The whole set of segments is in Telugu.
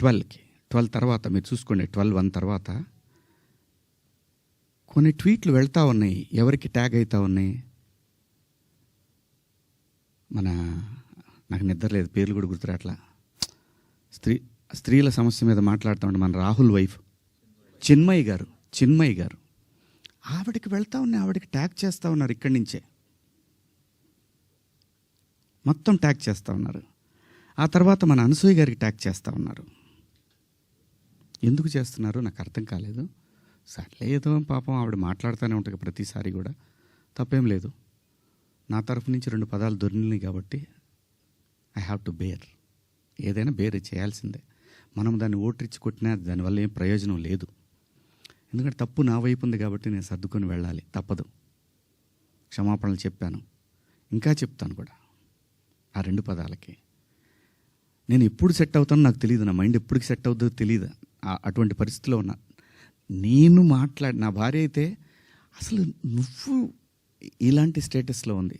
ట్వెల్వ్కి. ట్వెల్వ్ తర్వాత మీరు చూసుకోండి ట్వెల్వ్ వన్ తర్వాత. కొన్ని ట్వీట్లు వెళ్తూ ఉన్నాయి. ఎవరికి ట్యాగ్ అవుతా ఉన్నాయి? మన నాకు నిద్ర లేదు పేర్లు కూడా గుర్తురాట్లా. స్త్రీ స్త్రీల సమస్య మీద మాట్లాడుతూ ఉంటే మన రాహుల్ వైఫ్. చిన్మయ్య గారు చిన్మయ్య గారు. ఆవిడకి వెళ్తా ఉన్నాయి ఆవిడకి ట్యాగ్ చేస్తూ ఉన్నారు ఇక్కడి నుంచే. మొత్తం ట్యాగ్ చేస్తూ ఉన్నారు. ఆ తర్వాత మన అనసూయ గారికి ట్యాగ్ చేస్తూ ఉన్నారు. ఎందుకు చేస్తున్నారు? నాకు అర్థం కాలేదు. సర్లే ఏదో పాపం ఆవిడ మాట్లాడుతూనే ఉంటుంది ప్రతిసారి కూడా. తప్పేం లేదు. నా తరఫు నుంచి రెండు పదాలు దొరినాయి కాబట్టి ఐ హ్యావ్ టు బేర్ ఏదైనా బేర్ చేయాల్సిందే. మనం దాన్ని ఓటరిచ్చి కొట్టినా దానివల్ల ఏం ప్రయోజనం లేదు. ఎందుకంటే తప్పు నా వైపు ఉంది కాబట్టి నేను సర్దుకొని వెళ్ళాలి. తప్పదు. క్షమాపణలు చెప్పాను. ఇంకా చెప్తాను కూడా. ఆ రెండు పదాలకి. నేను ఎప్పుడు సెట్ అవుతానో నాకు తెలియదు నా మైండ్ ఎప్పుడు సెట్ అవుతుందో తెలియదు అటువంటి పరిస్థితిలో ఉన్నా. నేను మాట్లాడి నా భార్య అయితే అసలు నువ్వు ఇలాంటి స్టేటస్లో ఉంది.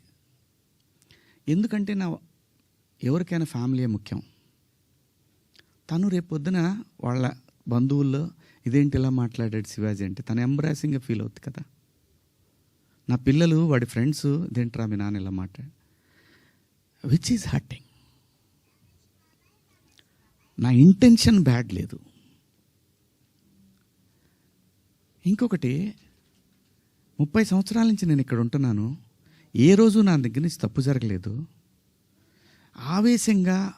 ఎందుకంటే నా ఎవరికైనా ఫ్యామిలీయే ముఖ్యం. తను రేపొద్దున వాళ్ళ బంధువుల్లో ఇదేంటి ఇలా మాట్లాడాడు శివాజీ అంటే తను ఎంబ్రాసింగ్గా ఫీల్ అవుతుంది కదా. నా పిల్లలు వాడి ఫ్రెండ్స్ ఇదేంట్రా మీ నాన్న ఇలా మాట్లాడు విచ్ ఈజ్ హర్టింగ్ నా ఇంటెన్షన్ బ్యాడ్ లేదు. ఇంకొకటి ముప్పై సంవత్సరాల నుంచి నేను ఇక్కడ ఉంటున్నాను. ఏ రోజు నా దగ్గర నుంచి తప్పు జరగలేదు. ఆవేశంగా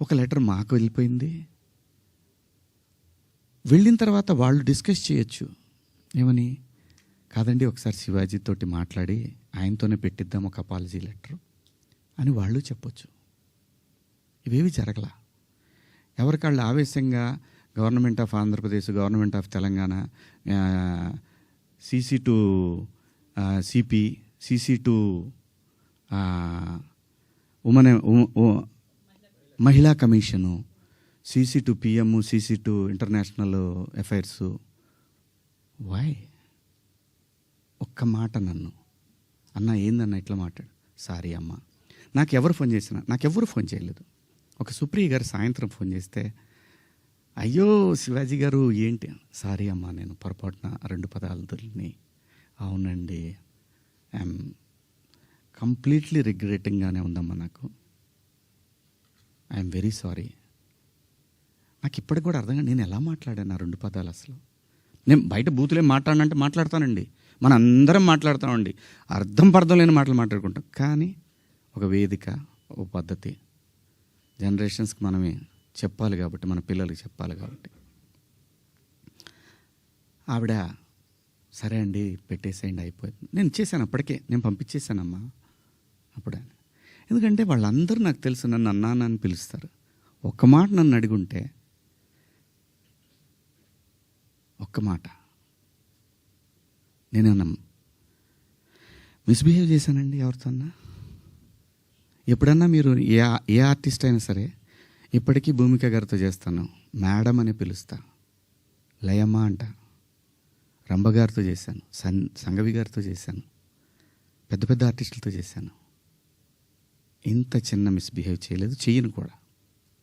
ఒక లెటర్ మాకు వెళ్ళిపోయింది. వెళ్ళిన తర్వాత వాళ్ళు డిస్కస్ చేయొచ్చు. ఏమని? కాదండి ఒకసారి శివాజీ తోటి మాట్లాడి ఆయనతోనే పెట్టిద్దాం ఒక అపాలజీ లెటర్ అని వాళ్ళు చెప్పొచ్చు. ఇవేవి జరగలా. ఎవరికాళ్ళు ఆవేశంగా government of Andhra Pradesh government of Telangana CC to CP CC to women మహిళా commission CC to PM CC to international affairs why ఒక్క మాట నన్ను. అన్న ఏందన్న ఇట్లా మాట్లాడు? సారీ అమ్మ. నాకు ఎవరు ఫోన్ చేసినా నాకు ఎవరు ఫోన్ చేయలేదు. ఒక సుప్రియ గారు సాయంత్రం ఫోన్ చేస్తే అయ్యో శివాజీ గారు ఏంటి? సారీ అమ్మా నేను పొరపాటున రెండు పదాలు దొరికినాయి. అవునండి. ఐఎమ్ కంప్లీట్లీ రిగ్రెటింగ్గానే ఉందమ్మా నాకు. I'm very sorry. నాకు ఇప్పటికి కూడా అర్థం కానీ నేను ఎలా మాట్లాడాను ఆ రెండు పదాలు అసలు? నేను బయట బూతులేం మాట్లాడనంటే మాట్లాడతానండి. మన అందరం మాట్లాడతామండి. అర్థం పర్థం లేని మాటలు మాట్లాడుకుంటాం. కానీ ఒక వేదిక ఒక పద్ధతి జనరేషన్స్కి మనమే చెప్పాలి కాబట్టి మన పిల్లలకి చెప్పాలి కాబట్టి. ఆవిడ సరే అండి పెట్టేసేయండి అయిపోయింది. నేను ఇచ్చేసాను అప్పటికే నేను పంపించేశానమ్మా అప్పుడే ఎందుకంటే వాళ్ళందరూ నాకు తెలుసు నన్ను అన్నాను అని పిలుస్తారు. ఒక్క మాట నన్ను అడిగుంటే ఒక్క మాట. నేనన్నా మిస్బిహేవ్ చేశానండి ఎవరితో అన్నా ఎప్పుడన్నా మీరు ఏ ఏ ఆర్టిస్ట్ అయినా సరే ఇప్పటికీ భూమిక గారితో చేస్తాను. మేడం అని పిలుస్తా. లయమ్మ అంట. రంభగారితో చేశాను. సన్ సంగవి గారితో చేశాను. పెద్ద పెద్ద ఆర్టిస్టులతో చేశాను. ఇంత చిన్న మిస్బిహేవ్ చేయలేదు. చెయ్యను కూడా.